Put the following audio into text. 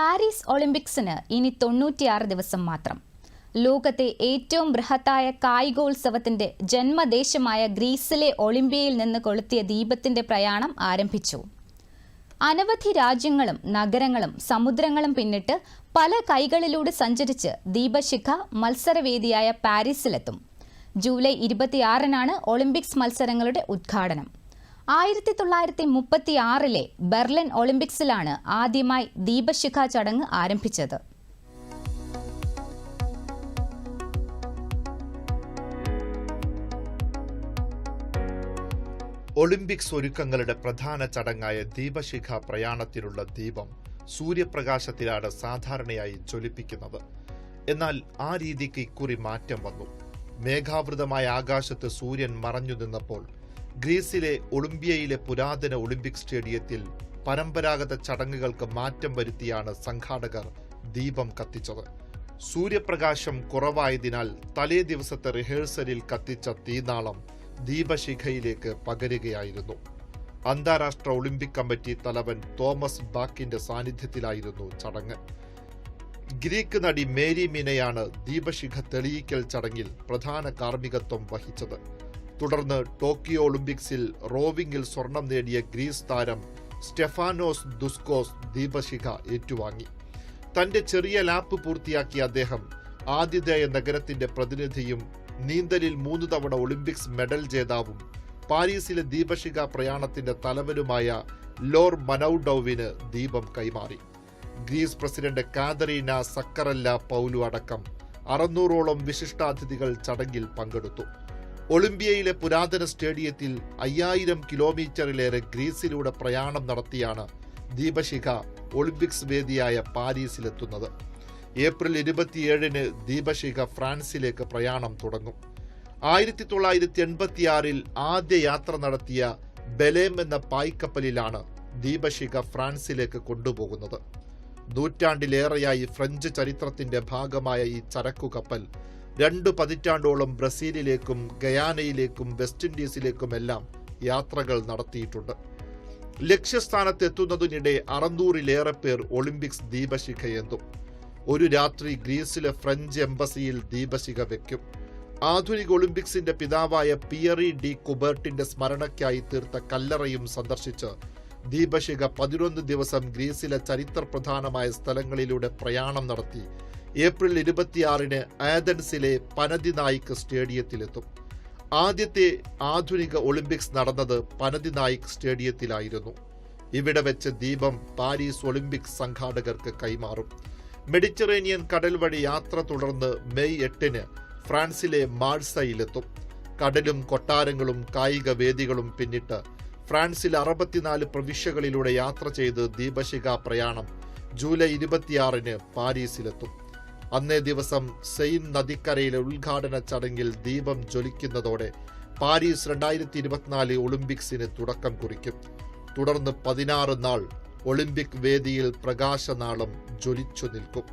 Paris ഒളിമ്പിക്സിന് ഇനി തൊണ്ണൂറ്റിയാറ് ദിവസം മാത്രം. ലോകത്തെ ഏറ്റവും ബൃഹത്തായ കായികോത്സവത്തിന്റെ ജന്മദേശമായ ഗ്രീസിലെ ഒളിമ്പ്യയിൽ നിന്ന് കൊളുത്തിയ ദീപത്തിന്റെ പ്രയാണം ആരംഭിച്ചു. അനവധി രാജ്യങ്ങളും നഗരങ്ങളും സമുദ്രങ്ങളും പിന്നിട്ട് പല കൈകളിലൂടെ സഞ്ചരിച്ച് ദീപശിഖ മത്സരവേദിയായ പാരീസിലെത്തും. ജൂലൈ ഇരുപത്തിയാറിനാണ് ഒളിമ്പിക്സ് മത്സരങ്ങളുടെ ഉദ്ഘാടനം. ആയിരത്തി തൊള്ളായിരത്തി മുപ്പത്തി ആറിലെ ബെർലിൻ ഒളിമ്പിക്സിലാണ് ആദ്യമായി ദീപശിഖ ചടങ്ങ് ആരംഭിച്ചത്. ഒളിമ്പിക്സ് ഒരുക്കങ്ങളുടെ പ്രധാന ചടങ്ങായ ദീപശിഖ പ്രയാണത്തിലുള്ള ദീപം സൂര്യപ്രകാശത്തിലാണ് സാധാരണയായി ജ്വലിപ്പിക്കുന്നത്. എന്നാൽ ആ രീതിക്ക് ഇക്കുറി മാറ്റം വന്നു. മേഘാവൃതമായ ആകാശത്ത് സൂര്യൻ മറഞ്ഞു നിന്നപ്പോൾ ഗ്രീസിലെ ഒളിമ്പിയയിലെ പുരാതന ഒളിമ്പിക് സ്റ്റേഡിയത്തിൽ പരമ്പരാഗത ചടങ്ങുകൾക്ക് മാറ്റം വരുത്തിയാണ് സംഘാടകർ ദീപം കത്തിച്ചത്. സൂര്യപ്രകാശം കുറവായതിനാൽ തലേ ദിവസത്തെ റിഹേഴ്സലിൽ കത്തിച്ച തീനാളം ദീപശിഖയിലേക്ക് പകരുകയായിരുന്നു. അന്താരാഷ്ട്ര ഒളിമ്പിക് കമ്മിറ്റി തലവൻ തോമസ് ബാക്കിന്റെ സാന്നിധ്യത്തിലായിരുന്നു ചടങ്ങ്. ഗ്രീക്ക് നടി മേരി മിനയാണ് ദീപശിഖ തെളിയിക്കൽ ചടങ്ങിൽ പ്രധാന കാർമ്മികത്വം വഹിച്ചത്. തുടർന്ന് ടോക്കിയോ ഒളിമ്പിക്സിൽ റോവിംഗിൽ സ്വർണം നേടിയ ഗ്രീസ് താരം സ്റ്റെഫാനോസ് ദുസ്കോസ് ദീപശിഖ ഏറ്റുവാങ്ങി. തന്റെ ചെറിയ ലാപ്പ് പൂർത്തിയാക്കിയ അദ്ദേഹം ആതിഥേയ നഗരത്തിന്റെ പ്രതിനിധിയും നീന്തലിൽ മൂന്ന് തവണ ഒളിമ്പിക്സ് മെഡൽ ജേതാവും പാരീസിലെ ദീപശിഖ പ്രയാണത്തിന്റെ തലവനുമായ ലോർ മനൌഡൌവിന് ദീപം കൈമാറി. Greece president Katerina Sakellaropoulou അടക്കം അറുന്നൂറോളം വിശിഷ്ടാതിഥികൾ ചടങ്ങിൽ പങ്കെടുത്തു. ഒളിമ്പിയയിലെ പുരാതന സ്റ്റേഡിയത്തിൽ അയ്യായിരം കിലോമീറ്ററിലേറെ ഗ്രീസിലൂടെ പ്രയാണം നടത്തിയാണ് ദീപശിഖ ഒളിമ്പിക്സ് വേദിയായ പാരീസിലെത്തുന്നത്. ഏപ്രിൽ ഇരുപത്തിയേഴിന് ദീപശിഖ ഫ്രാൻസിലേക്ക് പ്രയാണം തുടങ്ങും. ആയിരത്തി തൊള്ളായിരത്തി എൺപത്തിയാറിൽ ആദ്യ യാത്ര നടത്തിയ ബലേം എന്ന പായ്ക്കപ്പലിലാണ് ദീപശിഖ ഫ്രാൻസിലേക്ക് കൊണ്ടുപോകുന്നത്. നൂറ്റാണ്ടിലേറെയായി ഫ്രഞ്ച് ചരിത്രത്തിന്റെ ഭാഗമായ ഈ ചരക്കു കപ്പൽ രണ്ടു പതിറ്റാണ്ടോളം ബ്രസീലിലേക്കും ഗയാനയിലേക്കും വെസ്റ്റ് ഇൻഡീസിലേക്കും എല്ലാം യാത്രകൾ നടത്തിയിട്ടുണ്ട്. ലക്ഷ്യസ്ഥാനത്ത് എത്തുന്നതിനിടെ അറുന്നൂറിലേറെ പേർ ഒളിമ്പിക്സ് ദീപശിഖയെന്തും ഒരു രാത്രി ഗ്രീസിലെ ഫ്രഞ്ച് എംബസിയിൽ ദീപശിഖ വെക്കും. ആധുനിക ഒളിമ്പിക്സിന്റെ പിതാവായ പിയറി ഡി കുബേർട്ടിന്റെ സ്മരണയ്ക്കായി തീർത്ത കല്ലറയും സന്ദർശിച്ച് ദീപശിഖ പതിനൊന്ന് ദിവസം ഗ്രീസിലെ ചരിത്രപ്രധാനമായ സ്ഥലങ്ങളിലൂടെ പ്രയാണം നടത്തി ഏപ്രിൽ ഇരുപത്തിയാറിന് ആഥൻസിലെ പനതിനായിക് സ്റ്റേഡിയത്തിലെത്തും. ആദ്യത്തെ ആധുനിക ഒളിമ്പിക്സ് നടന്നത് പനതിനായിക് സ്റ്റേഡിയത്തിലായിരുന്നു. ഇവിടെ വെച്ച് ദീപം പാരീസ് ഒളിമ്പിക്സ് സംഘാടകർക്ക് കൈമാറും. മെഡിറ്ററേനിയൻ കടൽ വഴി യാത്ര തുടർന്ന് മെയ് എട്ടിന് ഫ്രാൻസിലെ മാഴ്സയിലെത്തും. കടലും കൊട്ടാരങ്ങളും കായിക വേദികളും പിന്നിട്ട് ഫ്രാൻസിൽ അറുപത്തിനാല് പ്രവിശ്യകളിലൂടെ യാത്ര ചെയ്ത് ദീപശിഖ പ്രയാണം ജൂലൈ ഇരുപത്തിയാറിന് പാരീസിലെത്തും. അന്നേ ദിവസം സെയിൻ നദിക്കരയിലെ ഉദ്ഘാടന ചടങ്ങിൽ ദീപം ജ്വലിക്കുന്നതോടെ പാരീസ് രണ്ടായിരത്തി ഇരുപത്തിനാല് ഒളിമ്പിക്സിന് തുടക്കം കുറിക്കും. തുടർന്ന് പതിനാറ് നാൾ ഒളിമ്പിക് വേദിയിൽ പ്രകാശനാളം ജ്വലിച്ചു നിൽക്കും.